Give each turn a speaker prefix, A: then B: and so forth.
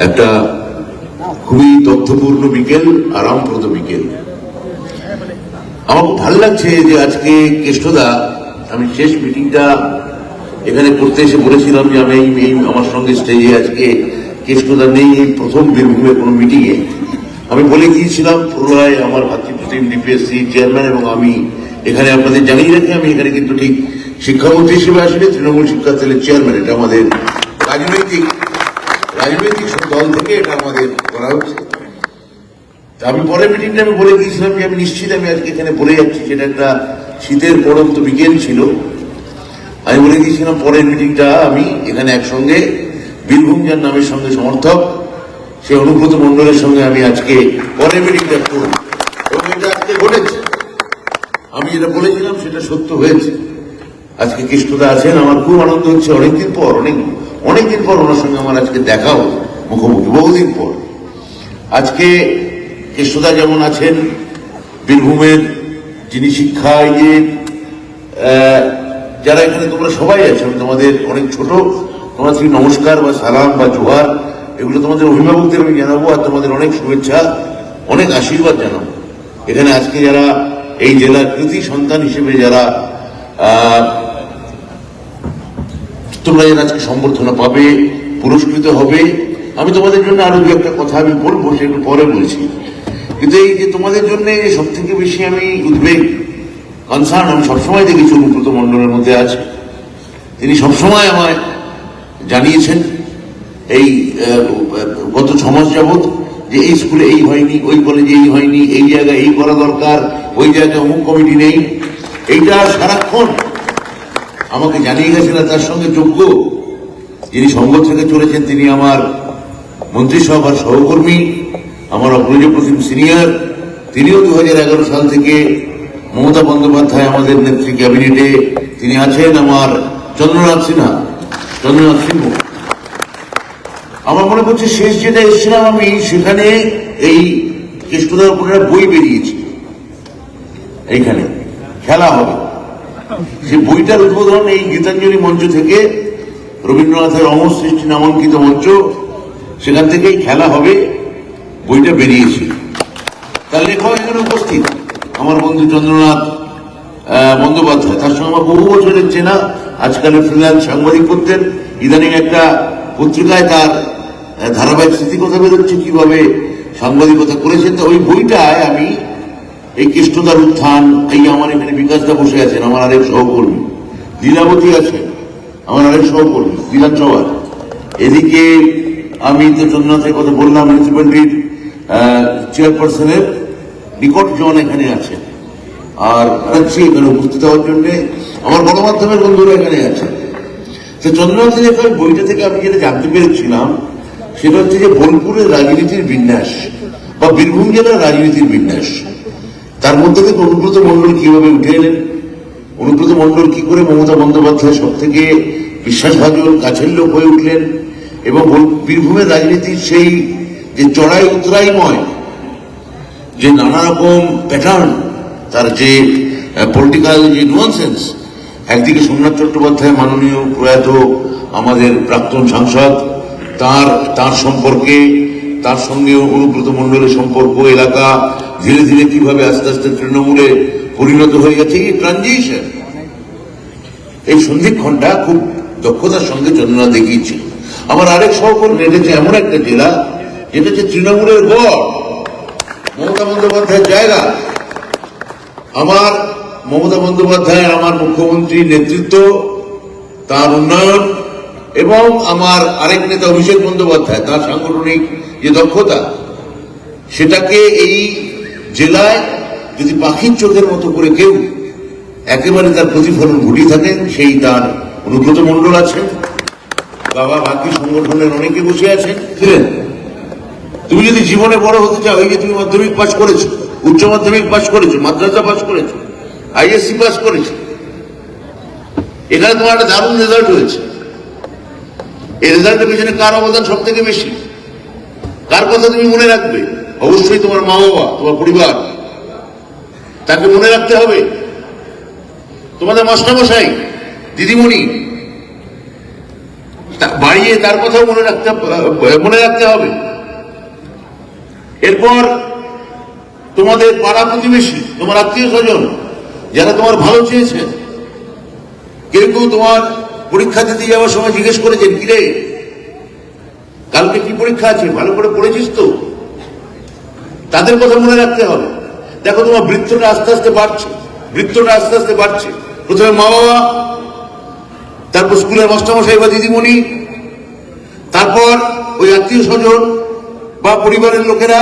A: একটা খুবই তথ্যপূর্ণ বিকেল আরামপ্রদ বিকেল। আমার ভালো লাগছে যে আজকে কেষ্টদা, আমি শেষ মিটিংটা এখানে করতে এসে বলেছিলাম যে আমি এই- আমার সঙ্গে স্টেজে আজকে কেষ্টদা নেই, এই প্রথম বীরভূমের কোনো মিটিংয়ে। আমি বলে গিয়েছিলাম পুনরায় আমার ভাতৃপ্রতিম ডিপিএসসি চেয়ারম্যান এবং আমি এখানে আপনাদের জানিয়ে রাখি, আমি এখানে কিন্তু ঠিক শিক্ষামন্ত্রী হিসেবে আসলে তৃণমূল শিক্ষা চেয়ারম্যান, এটা আমাদের রাজনৈতিক রাজনৈতিক দল থেকে এটা আমাদের করা হচ্ছে। আমি পরের মিটিংটা আমি বলে দিয়েছিলাম যে আমি নিশ্চিত আমি আজকে এখানে বলে যাচ্ছি, যেটা একটা শীতের পরন্ত বিকেল ছিল। আমি বলে দিয়েছিলাম পরের মিটিংটা আমি এখানে একসঙ্গে বীরভূম যার নামের সঙ্গে সমর্থক সেই অনুব্রত মন্ডলের সঙ্গে আমি আজকে পরের মিটিংটা করব। এবং এটা আজকে ঘটেছে। আমি যেটা বলেছিলাম সেটা সত্য হয়েছে। আজকে কৃষ্ণদা আছেন, আমার খুব আনন্দ হচ্ছে। অনেকদিন পর, অনেক, অনেকদিন পর ওনার সঙ্গে আমার আজকে দেখা হলো। মুখোমুখি, বহুদিন পর। আজকে কৃষ্ণদা যেমন আছেন, বীরভূমের যিনি শিক্ষায় যে যারা এখানে তোমরা সবাই আছো তোমাদের অনেক ছোট তোমার শ্রী নমস্কার বা সালাম বা জোহার, এগুলো তোমাদের অভিভাবকদের আমি জানাব আর তোমাদের অনেক শুভেচ্ছা, অনেক আশীর্বাদ জানাব। এখানে আজকে যারা এই জেলার কৃতি সন্তান হিসেবে যারা তোমরা আজকে সম্বর্ধনা পাবে, পুরস্কৃত হবে আমি তোমাদের জন্য আরও দু একটা কথা আমি বলব, সে একটু পরে বলছি। কিন্তু এই যে তোমাদের জন্য সব থেকে বেশি আমি উদ্বেগ কনসার্ন আমি সবসময় দেখেছি অনুব্রত মন্ডলের মধ্যে আছে তিনি সবসময় আমায় জানিয়েছেন এই গত ছ মাস যাবৎ যে এই স্কুলে এই হয়নি, ওই কলেজে এই হয়নি, এই জায়গায় এই করা দরকার, ওই জায়গায় অমুক কমিটি নেই। এইটা সারাক্ষণ আমাকে জানিয়ে আর তার সঙ্গে যোগ্য যিনি থেকে চলেছেন, তিনি আমার মন্ত্রিসভার সহকর্মী আমার অগ্রজ প্রতিম সিনিয়র, তিনিও দু হাজার এগারো সাল থেকে মমতা বন্দ্যোপাধ্যায় আমাদের নেত্রী ক্যাবিনেটে তিনি আছেন আমার চন্দ্রনাথ সিনহা, চন্দ্রনাথ সিংহ। আমার মনে করছে শেষ যেটা এসেছিলাম আমি, সেখানে এই একটা বই বেরিয়েছি। এইখানে খেলা হবে। যে বইটার উদ্বোধন এই গীতাঞ্জলি মঞ্চ থেকে রবীন্দ্রনাথের অমর সৃষ্টি নামাঙ্কিত মঞ্চ সেখান থেকেই খেলা হবে, বইটা বেরিয়েছে। তার লেখক এখানে উপস্থিত, আমার বন্ধু চন্দ্রনাথ বন্দ্যোপাধ্যায়। তার সঙ্গে আমার বহু বছরের চেনা, আজকালের ফ্রিল্যান্স সাংবাদিক করতেন। ইদানিং একটা পত্রিকায় তার ধারাবাহিক স্মৃতিকথা বেরোচ্ছে, কীভাবে সাংবাদিকতা করেছেন। তো ওই বইটায় আমি এই কৃষ্ণদার উত্থান, এই আমার এখানে বিকাশদা বসে আছেন, আমার আরেক সহকর্মী। লীলাবতী আছেন, আমার আরেক সহকর্মী বিধানসভার এদিকে আমি তো চন্দ্রনাথের কথা বললাম মিউনিসিপ্যালিটির চেয়ারপারসনের নিকট জন এখানে আছেন আর আছি এখানে উপস্থিত হওয়ার জন্য আমার গণমাধ্যমের বন্ধুরা এখানে আছেন তো চন্দ্রনাথের ওই বইটা থেকে আমি যেটা জানতে পেরেছিলাম, সেটা হচ্ছে যে বোলপুরের রাজনীতির বিন্যাস বা বীরভূম জেলার রাজনীতির বিন্যাস। তার মধ্যে থেকে অনুব্রত মন্ডল কীভাবে উঠে এলেন? অনুব্রত মন্ডল কি করে মমতা বন্দ্যোপাধ্যায় সব থেকে বিশ্বাসভাজন, কাছের লোক হয়ে উঠলেন? এবং বীরভূমের রাজনীতির সেই যে চড়াই উতরাইময়, যে নানা রকম প্যাটার্ন তার যে পলিটিক্যাল যে নুয়ান্সেন্স একদিকে সোমনাথ চট্টোপাধ্যায় মাননীয় প্রয়াত আমাদের প্রাক্তন সাংসদ, তার তার সম্পর্কে, তার সঙ্গে অনুব্রত মণ্ডলের সম্পর্ক, এলাকা ধীরে ধীরে কীভাবে আস্তে আস্তে তৃণমূলে পরিণত হয়ে গেছে, এই ট্রানজিশন এই সন্ধিক্ষণটা খুব দক্ষতার সঙ্গে চন্দ্রনাথ দেখিয়েছিল। আমার আরেক সহকর্মী এটা এমন একটা জেলা, যেটা হচ্ছে তৃণমূলের গড়। মমতা বন্দ্যোপাধ্যায়ের জায়গা। আমার মমতা বন্দ্যোপাধ্যায় আমার মুখ্যমন্ত্রীর নেতৃত্ব, তার উন্নয়ন, এবং আমার আরেক নেতা অভিষেক বন্দ্যোপাধ্যায়, তার সাংগঠনিক যে দক্ষতা, সেটাকে এই জেলায় যদি পাখির চোখের মতো করে কেউ একেবারে তার প্রতিফলন ঘটিয়ে থাকেন, সেই তার অনুব্রত মণ্ডল আছেন বাবা বাকি সংগঠনের অনেকে বসে আছেন। ছিলেন। তুমি যদি জীবনে বড় হতে চাও এই যে তুমি মাধ্যমিক পাশ করেছ উচ্চ মাধ্যমিক পাস করেছ মাদ্রাসা পাশ করেছ আইএসসি পাস করেছ এখানে তোমার একটা দারুণ রেজাল্ট হয়েছে। এই রেজাল্টের পিছনে কার অবদান সব থেকে বেশি? কার কথা তুমি মনে রাখবে? অবশ্যই তোমার মা বাবা তোমার পরিবার। তাকে মনে রাখতে হবে। তোমাদের মাস্টারমশাই দিদিমণি বাড়িয়ে তার কথাও মনে রাখতে মনে রাখতে হবে। এরপর তোমাদের পাড়া প্রতিবেশী, তোমার আত্মীয় স্বজন, যারা তোমার ভালো চেয়েছে, কেউ কেউ তোমার পরীক্ষা দিতে যাওয়ার সময় জিজ্ঞেস করেছেন কিরে কালকে কি পরীক্ষা আছে? ভালো করে পড়েছিস তো? তাদের কথা মনে রাখতে হবে। দেখো তোমার বৃত্তটা আস্তে আস্তে বাড়ছে, বৃত্তটা আস্তে আস্তে বাড়ছে। প্রথমে মা বাবা তারপর স্কুলের মাস্টারমশাই বা দিদিমণি তারপর ওই আত্মীয় স্বজন বা পরিবারের লোকেরা